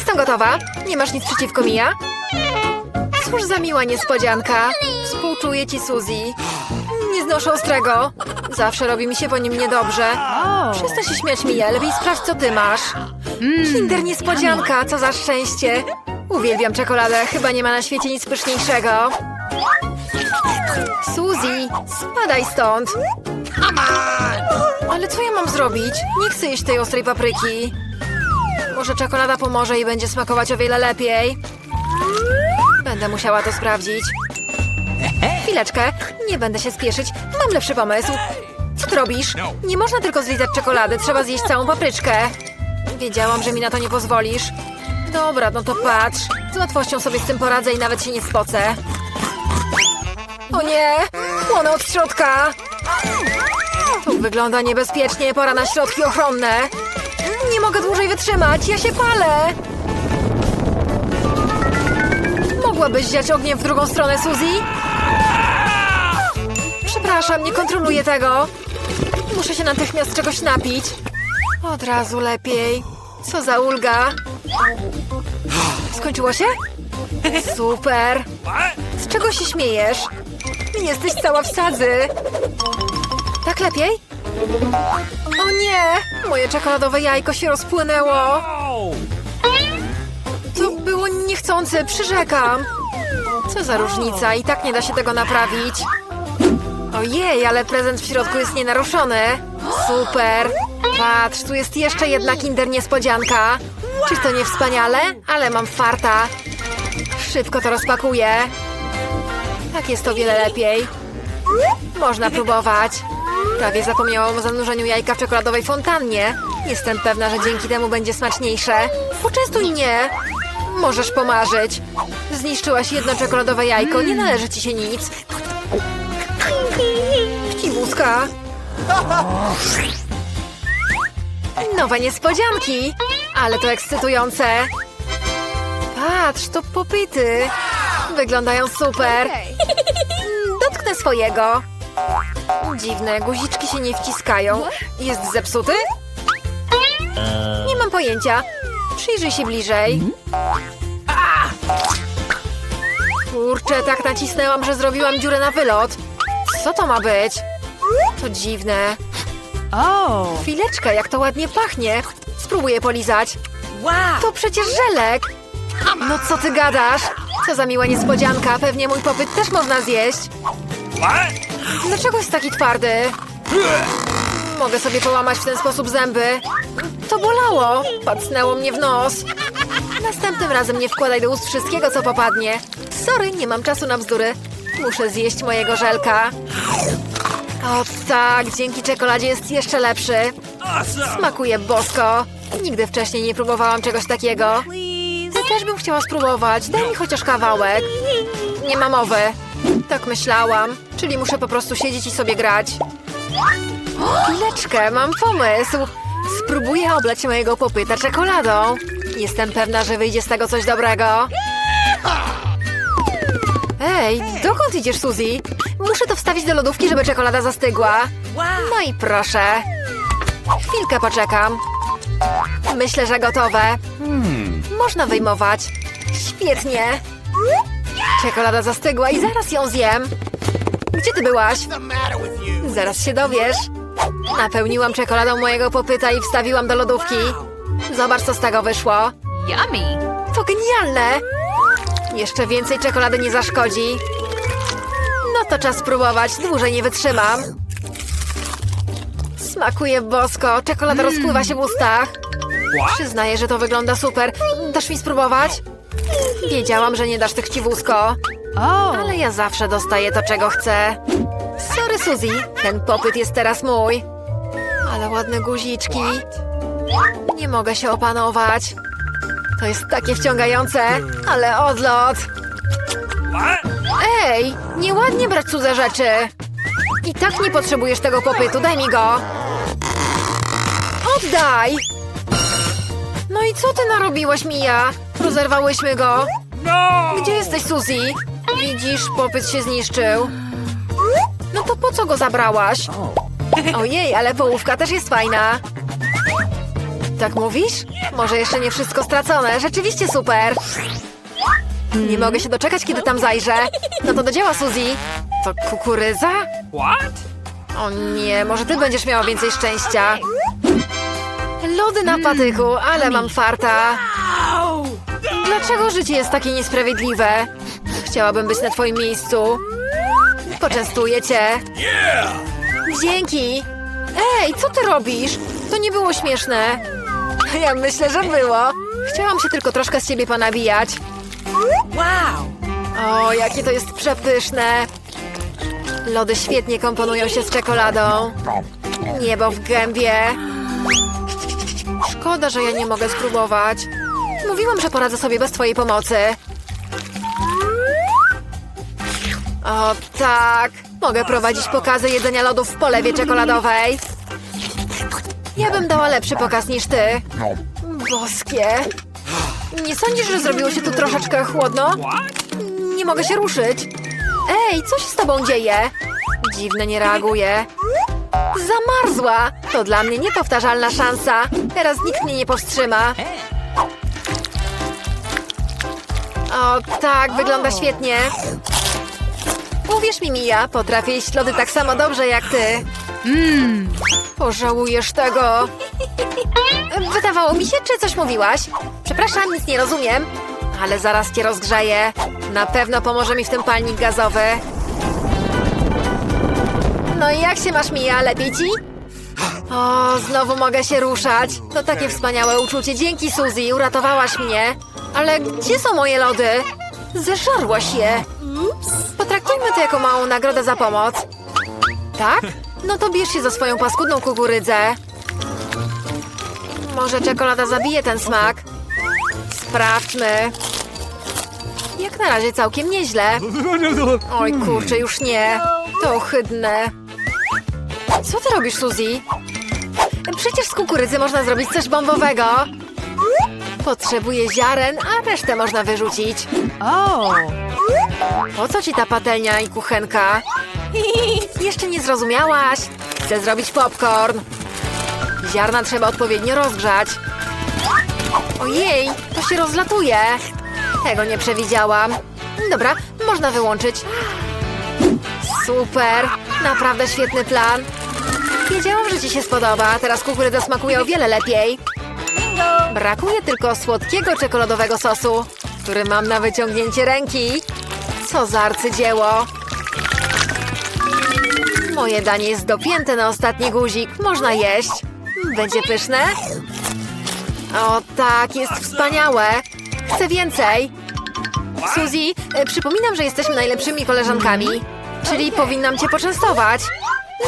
Jestem gotowa. Nie masz nic przeciwko, Mia? Cóż za miła niespodzianka. Współczuję ci, Suzy. Nie znoszę ostrego. Zawsze robi mi się po nim niedobrze. Przestań się śmiać, Mia. Lepiej sprawdź, co ty masz. Kinder niespodzianka, co za szczęście. Uwielbiam czekoladę. Chyba nie ma na świecie nic pyszniejszego. Suzy, spadaj stąd. Ale co ja mam zrobić? Nie chcę jeść tej ostrej papryki. Może czekolada pomoże i będzie smakować o wiele lepiej. Będę musiała to sprawdzić. Chwileczkę, nie będę się spieszyć. Mam lepszy pomysł. Co ty robisz? Nie można tylko zlizać czekolady, trzeba zjeść całą papryczkę. Wiedziałam, że mi na to nie pozwolisz. Dobra, no to patrz. Z łatwością sobie z tym poradzę i nawet się nie spocę. O nie! Płonę od środka! To wygląda niebezpiecznie, pora na środki ochronne. Nie mogę dłużej wytrzymać, ja się palę! Mogłabyś wziąć ogniem w drugą stronę, Suzy? Przepraszam, nie kontroluję tego. Muszę się natychmiast czegoś napić. Od razu lepiej. Co za ulga. Skończyło się? Super. Z czego się śmiejesz? Jesteś cała w sadzy. Tak lepiej? O nie! Moje czekoladowe jajko się rozpłynęło. To było niechcące, przyrzekam. Co za różnica, i tak nie da się tego naprawić. Ojej, ale prezent w środku jest nienaruszony. Super. Patrz, tu jest jeszcze jedna kinder niespodzianka. Czy to nie wspaniale? Ale mam farta. Szybko to rozpakuję. Tak jest to wiele lepiej. Można próbować. Prawie zapomniałam o zanurzeniu jajka w czekoladowej fontannie. Jestem pewna, że dzięki temu będzie smaczniejsze. Poczęstuj mnie. Możesz pomarzyć. Zniszczyłaś jedno czekoladowe jajko, nie należy ci się nic. Chciwuska. Nowe niespodzianki. Ale to ekscytujące. Patrz, to popyty. Wyglądają super. Dotknę swojego. Dziwne, guziczki się nie wciskają. Jest zepsuty? Nie mam pojęcia. Przyjrzyj się bliżej. Kurczę, tak nacisnęłam, że zrobiłam dziurę na wylot. Co to ma być? To dziwne. Oh. Chwileczkę, jak to ładnie pachnie. Spróbuję polizać. Wow. To przecież żelek. No co ty gadasz? Co za miła niespodzianka. Pewnie mój popyt też można zjeść. Dlaczego jest taki twardy? Mogę sobie połamać w ten sposób zęby. To bolało. Pacnęło mnie w nos. Następnym razem nie wkładaj do ust wszystkiego, co popadnie. Sorry, nie mam czasu na bzdury. Muszę zjeść mojego żelka. O tak, dzięki czekoladzie jest jeszcze lepszy. Smakuje bosko. Nigdy wcześniej nie próbowałam czegoś takiego. Ty też bym chciała spróbować. Daj mi chociaż kawałek. Nie ma mowy. Tak myślałam. Czyli muszę po prostu siedzieć i sobie grać. Chwileczkę, mam pomysł. Spróbuję oblać mojego popyta czekoladą. Jestem pewna, że wyjdzie z tego coś dobrego. Ej, dokąd idziesz, Suzy? Muszę to wstawić do lodówki, żeby czekolada zastygła. No i proszę. Chwilkę poczekam. Myślę, że gotowe. Można wyjmować. Świetnie. Czekolada zastygła i zaraz ją zjem. Gdzie ty byłaś? Zaraz się dowiesz. Napełniłam czekoladą mojego popyta i wstawiłam do lodówki. Zobacz, co z tego wyszło. Yummy. To genialne! Jeszcze więcej czekolady nie zaszkodzi. No to czas spróbować, dłużej nie wytrzymam. Smakuje bosko, czekolada rozpływa się w ustach. Przyznaję, że to wygląda super. Dasz mi spróbować? Wiedziałam, że nie dasz tych ciwusko, Oh. ale ja zawsze dostaję to, czego chcę. Sorry, Suzy, ten popyt jest teraz mój. Ale ładne guziczki. Nie mogę się opanować. To jest takie wciągające, ale odlot. Ej, nieładnie brać cudze rzeczy. I tak nie potrzebujesz tego popytu, daj mi go. Oddaj! No i co ty narobiłaś, Mija? Rozerwałyśmy go. Gdzie jesteś, Suzy? Widzisz, popyt się zniszczył. No to po co go zabrałaś? Ojej, ale połówka też jest fajna. Tak mówisz? Może jeszcze nie wszystko stracone. Rzeczywiście super. Nie mogę się doczekać, kiedy tam zajrzę. No to do dzieła, Suzy. To kukurydza? What? O nie, może ty będziesz miała więcej szczęścia. Lody na patyku, ale mam farta. Dlaczego życie jest takie niesprawiedliwe? Chciałabym być na twoim miejscu. Poczęstuję cię. Dzięki. Ej, co ty robisz? To nie było śmieszne. Ja myślę, że było. Chciałam się tylko troszkę z ciebie ponabijać. Wow. O, jakie to jest przepyszne. Lody świetnie komponują się z czekoladą. Niebo w gębie. Szkoda, że ja nie mogę spróbować. Mówiłam, że poradzę sobie bez twojej pomocy. O tak, mogę prowadzić pokazy jedzenia lodów w polewie czekoladowej. Ja bym dała lepszy pokaz niż ty. Boskie. Nie sądzisz, że zrobiło się tu troszeczkę chłodno? Nie mogę się ruszyć. Ej, co się z tobą dzieje? Dziwne, nie reaguje. Zamarzła! To dla mnie niepowtarzalna szansa. Teraz nikt mnie nie powstrzyma. O, tak, wygląda świetnie. Uwierz mi, Mija, potrafię jeść lody tak samo dobrze jak ty. Mmm. Pożałujesz tego. Wydawało mi się, czy coś mówiłaś? Przepraszam, nic nie rozumiem. Ale zaraz cię rozgrzeję. Na pewno pomoże mi w tym palnik gazowy. No i jak się masz, Mija? Lepiej ci? O, znowu mogę się ruszać. To takie wspaniałe uczucie. Dzięki, Suzy, uratowałaś mnie. Ale gdzie są moje lody? Zeżarłaś je. Potraktujmy to jako małą nagrodę za pomoc. Tak? No to bierz się za swoją paskudną kukurydzę. Może czekolada zabije ten smak? Sprawdźmy. Jak na razie całkiem nieźle. Oj kurczę, już nie. To ohydne. Co ty robisz, Suzy? Przecież z kukurydzy można zrobić coś bombowego. Potrzebuję ziaren, a resztę można wyrzucić. Oh. Po co ci ta patelnia i kuchenka? Jeszcze nie zrozumiałaś? Chcę zrobić popcorn. Ziarna trzeba odpowiednio rozgrzać. Ojej, to się rozlatuje. Tego nie przewidziałam. Dobra, można wyłączyć. Super, naprawdę świetny plan. Wiedziałam, że ci się spodoba. Teraz kukurydza smakuje o wiele lepiej. Brakuje tylko słodkiego czekoladowego sosu, który mam na wyciągnięcie ręki. Co za arcydzieło! Moje danie jest dopięte na ostatni guzik. Można jeść. Będzie pyszne? O tak, jest wspaniałe. Chcę więcej. Suzy, e, przypominam, że jesteśmy najlepszymi koleżankami. Czyli powinnam cię poczęstować.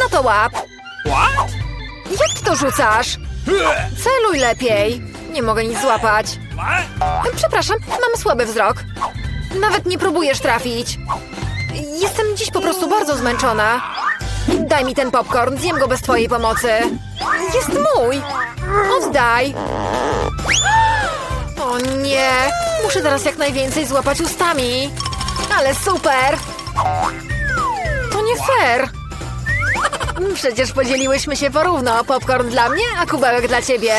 No to łap. What? Jak ty to rzucasz? Celuj lepiej. Nie mogę nic złapać. Przepraszam, mam słaby wzrok. Nawet nie próbujesz trafić. Jestem dziś po prostu bardzo zmęczona. Daj mi ten popcorn, zjem go bez twojej pomocy. Jest mój! Oddaj! O nie! Muszę teraz jak najwięcej złapać ustami. Ale super! To nie fair! Przecież podzieliłyśmy się porówno. Popcorn dla mnie, a kubełek dla ciebie.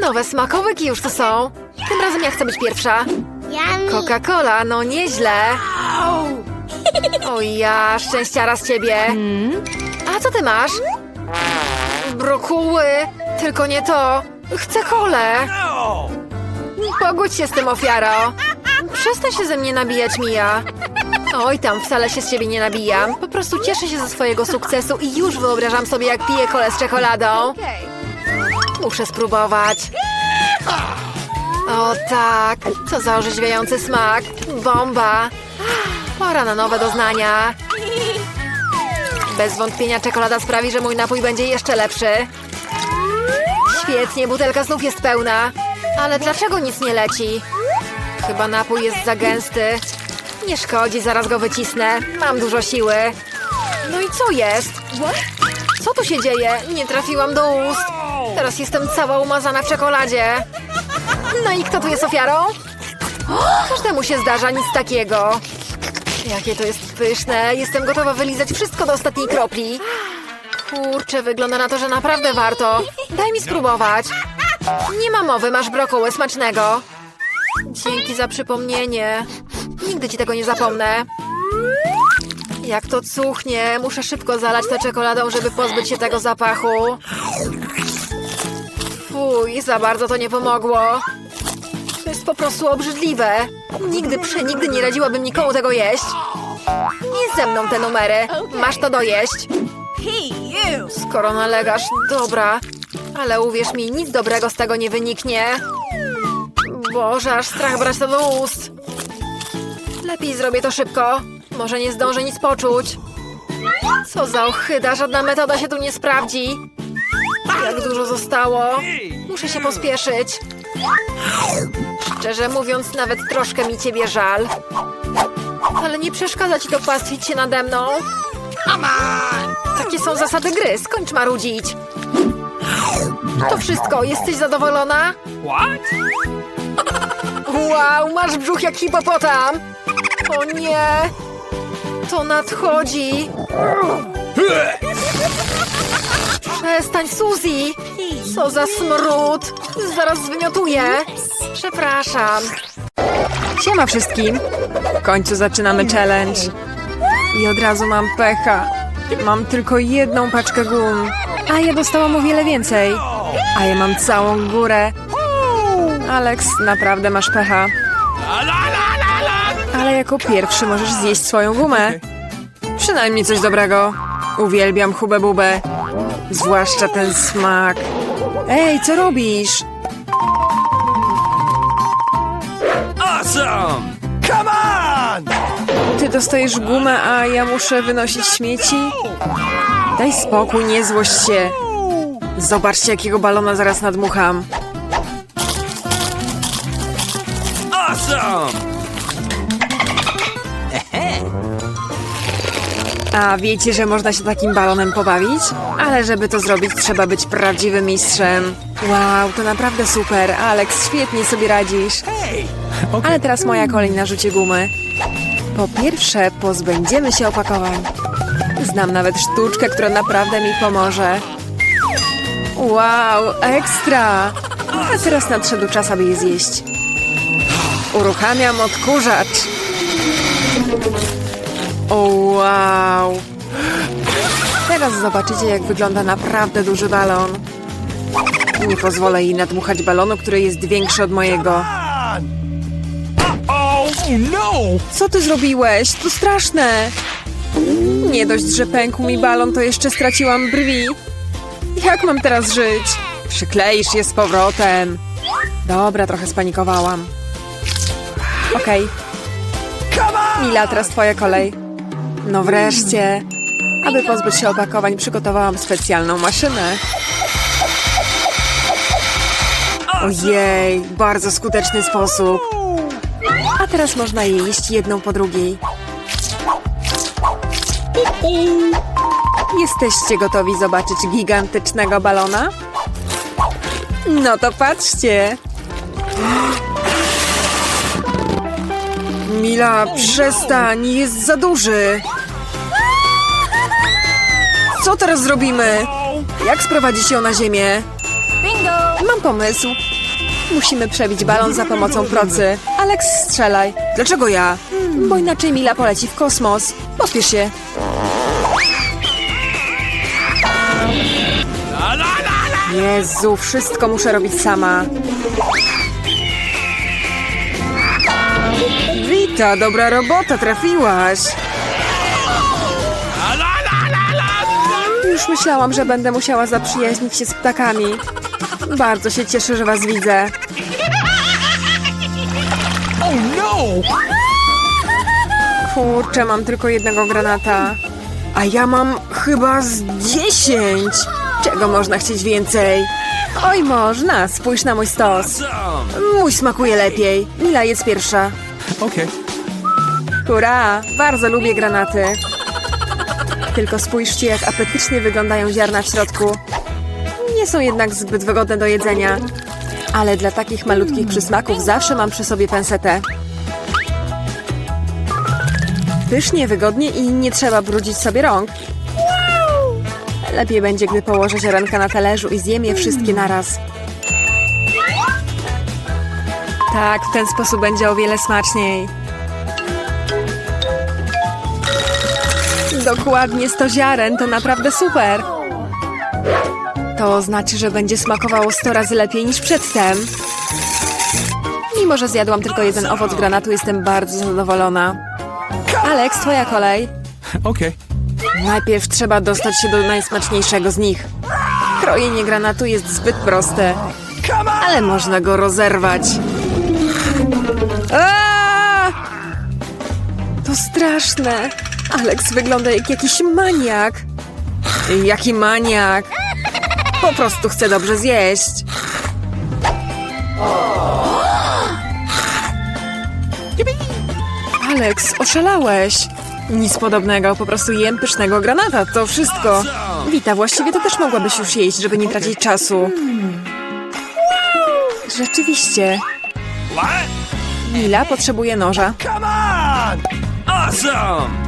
Nowe smakołyki już tu są. Tym razem ja chcę być pierwsza. Coca-Cola, no nieźle. O ja, szczęściara z ciebie. A co ty masz? Brokuły. Tylko nie to. Chcę kolę. No. Pogódź się z tym, ofiaro. Przestań się ze mnie nabijać, Mija. Oj, tam wcale się z ciebie nie nabijam. Po prostu cieszę się ze swojego sukcesu i już wyobrażam sobie, jak piję kolę z czekoladą. Muszę spróbować. O tak, co za orzeźwiający smak. Bomba. Pora na nowe doznania. Bez wątpienia czekolada sprawi, że mój napój będzie jeszcze lepszy. Świetnie, butelka znów jest pełna. Ale dlaczego nic nie leci? Chyba napój jest za gęsty. Nie szkodzi, zaraz go wycisnę. Mam dużo siły. No i co jest? Co tu się dzieje? Nie trafiłam do ust. Teraz jestem cała umazana w czekoladzie. No i kto tu jest ofiarą? Każdemu się zdarza nic takiego. Jakie to jest pyszne. Jestem gotowa wylizać wszystko do ostatniej kropli. Kurczę, wygląda na to, że naprawdę warto. Daj mi spróbować. Nie ma mowy, masz brokuły smacznego. Dzięki za przypomnienie. Nigdy ci tego nie zapomnę. Jak to cuchnie, muszę szybko zalać tę czekoladą, żeby pozbyć się tego zapachu. Fuj, za bardzo to nie pomogło. To jest po prostu obrzydliwe. Nigdy, przenigdy nie radziłabym nikomu tego jeść. Nie ze mną te numery. Masz to dojeść. Skoro nalegasz, dobra. Ale uwierz mi, nic dobrego z tego nie wyniknie. Boże, aż strach brać to do ust. Lepiej zrobię to szybko. Może nie zdążę nic poczuć. Co za ochyda, żadna metoda się tu nie sprawdzi. Jak dużo zostało. Muszę się pospieszyć. Szczerze mówiąc, nawet troszkę mi ciebie żal. Ale nie przeszkadza ci to pastwić się nade mną. Takie są zasady gry, skończ marudzić. To wszystko, jesteś zadowolona? Wow, masz brzuch jak hipopotam! O nie! To nadchodzi! Przestań, Suzy! Co za smród! Zaraz zwymiotuję! Przepraszam. Siema wszystkim. W końcu zaczynamy challenge. I od razu mam pecha. Mam tylko jedną paczkę gum. A ja dostałam o wiele więcej. A ja mam całą górę. Alex, naprawdę masz pecha. Ale jako pierwszy możesz zjeść swoją gumę. Przynajmniej coś dobrego. Uwielbiam hubę bubę. Zwłaszcza ten smak. Ej, co robisz? Awesome! Come on! Ty dostajesz gumę, a ja muszę wynosić śmieci? Daj spokój, nie złość się. Zobaczcie, jakiego balona zaraz nadmucham. Awesome! A wiecie, że można się takim balonem pobawić? Ale żeby to zrobić, trzeba być prawdziwym mistrzem. Wow, to naprawdę super. Alex, świetnie sobie radzisz. Ale teraz moja kolej na rzucie gumy. Po pierwsze, pozbędziemy się opakowań. Znam nawet sztuczkę, która naprawdę mi pomoże. Wow, ekstra! A teraz nadszedł czas, aby je zjeść. Uruchamiam odkurzacz. O, wow! Teraz zobaczycie, jak wygląda naprawdę duży balon. Nie pozwolę jej nadmuchać balonu, który jest większy od mojego. Oh no! Co ty zrobiłeś? To straszne! Nie dość, że pękł mi balon, to jeszcze straciłam brwi. Jak mam teraz żyć? Przykleisz je z powrotem. Dobra, trochę spanikowałam. Okej. Mila, teraz twoja kolej. No wreszcie. Aby pozbyć się opakowań, przygotowałam specjalną maszynę. Ojej, bardzo skuteczny sposób. A teraz można je jeść jedną po drugiej. Jesteście gotowi zobaczyć gigantycznego balona? No to patrzcie. Mila, przestań, jest za duży. Co teraz zrobimy? Jak sprowadzić ją na ziemię? Mam pomysł. Musimy przebić balon za pomocą procy. Alex, strzelaj. Dlaczego ja? Bo inaczej Mila poleci w kosmos. Pospiesz się. Jezu, wszystko muszę robić sama. Wita, dobra robota, trafiłaś. Już myślałam, że będę musiała zaprzyjaźnić się z ptakami. Bardzo się cieszę, że was widzę. Oh no! Kurczę, mam tylko jednego granata. A ja mam chyba z dziesięć. Czego można chcieć więcej? Oj, można. Spójrz na mój stos. Mój smakuje lepiej. Mila jest pierwsza. Okay. Hurra! Bardzo lubię granaty. Tylko spójrzcie, jak apetycznie wyglądają ziarna w środku. Nie są jednak zbyt wygodne do jedzenia. Ale dla takich malutkich przysmaków zawsze mam przy sobie pensetę. Pysznie, wygodnie i nie trzeba brudzić sobie rąk. Lepiej będzie, gdy położę ziarenka na talerzu i zjem je wszystkie naraz. Tak, w ten sposób będzie o wiele smaczniej. Dokładnie 100 ziaren, to naprawdę super. To znaczy, że będzie smakowało 100 razy lepiej niż przedtem. Mimo, że zjadłam tylko jeden owoc granatu, jestem bardzo zadowolona. Alex, twoja kolej. Okay. Najpierw trzeba dostać się do najsmaczniejszego z nich. Krojenie granatu jest zbyt proste, ale można go rozerwać. Aaaa! To straszne. Alex wygląda jak jakiś maniak. Jaki maniak? Po prostu chce dobrze zjeść. Alex, oszalałeś. Nic podobnego, po prostu jem pysznego granata, to wszystko. Wita, właściwie to też mogłabyś już jeść, żeby nie tracić czasu. Rzeczywiście. Mila potrzebuje noża. Come on! Awesome!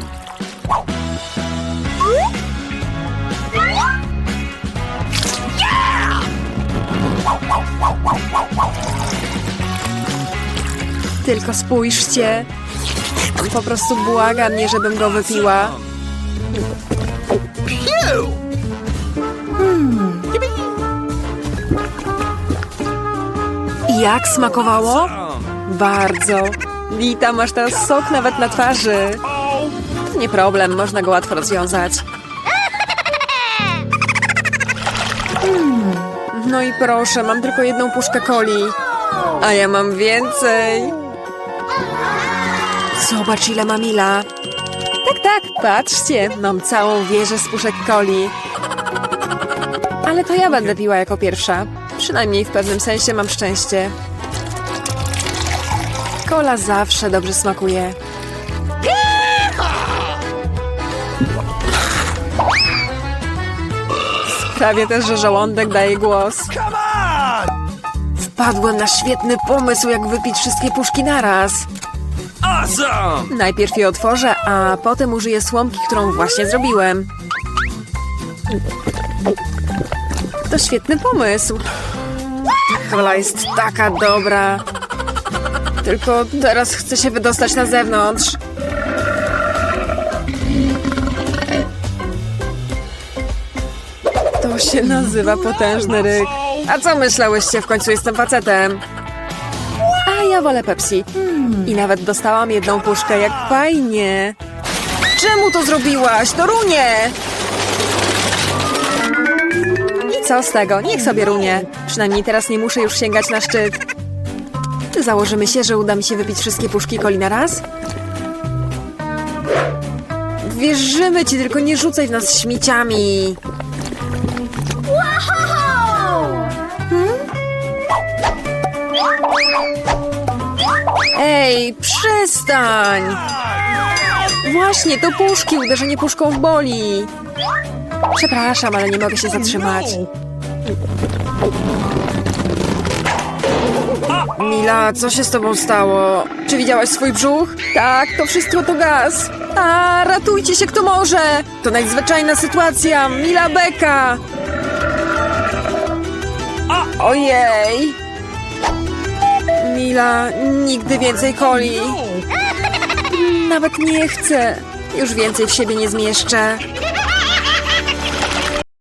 Tylko spójrzcie. Po prostu błaga mnie, żebym go wypiła. Jak smakowało? Bardzo. Wita, masz teraz sok nawet na twarzy. To nie problem, można go łatwo rozwiązać. Mm, No i proszę, mam tylko jedną puszkę coli. A ja mam więcej. Zobacz, ile ma Mila. Tak, tak, patrzcie, mam całą wieżę z puszek coli. Ale to ja będę piła jako pierwsza. Przynajmniej w pewnym sensie mam szczęście. Kola zawsze dobrze smakuje. Sprawię też, że żołądek daje głos. Wpadłem na świetny pomysł, jak wypić wszystkie puszki naraz. Awesome! Najpierw je otworzę, a potem użyję słomki, którą właśnie zrobiłem. To świetny pomysł. Kola jest taka dobra. Tylko teraz chcę się wydostać na zewnątrz. To się nazywa potężny ryk. A co myślałyście? W końcu jestem facetem. Ja wolę Pepsi. I nawet dostałam jedną puszkę, jak fajnie. Czemu to zrobiłaś? To runie! I co z tego? Niech sobie runie. Przynajmniej teraz nie muszę już sięgać na szczyt. Założymy się, że uda mi się wypić wszystkie puszki coli na raz? Wierzymy ci, tylko nie rzucaj w nas śmieciami. Ej, przestań! Właśnie, to puszki, uderzenie puszką w boli. Przepraszam, ale nie mogę się zatrzymać. Mila, co się z tobą stało? Czy widziałaś swój brzuch? Tak, to wszystko to gaz. A, ratujcie się kto może! To nadzwyczajna sytuacja! Mila Beka! Ojej! Mila, nigdy więcej coli. Nawet nie chcę. Już więcej w siebie nie zmieszczę.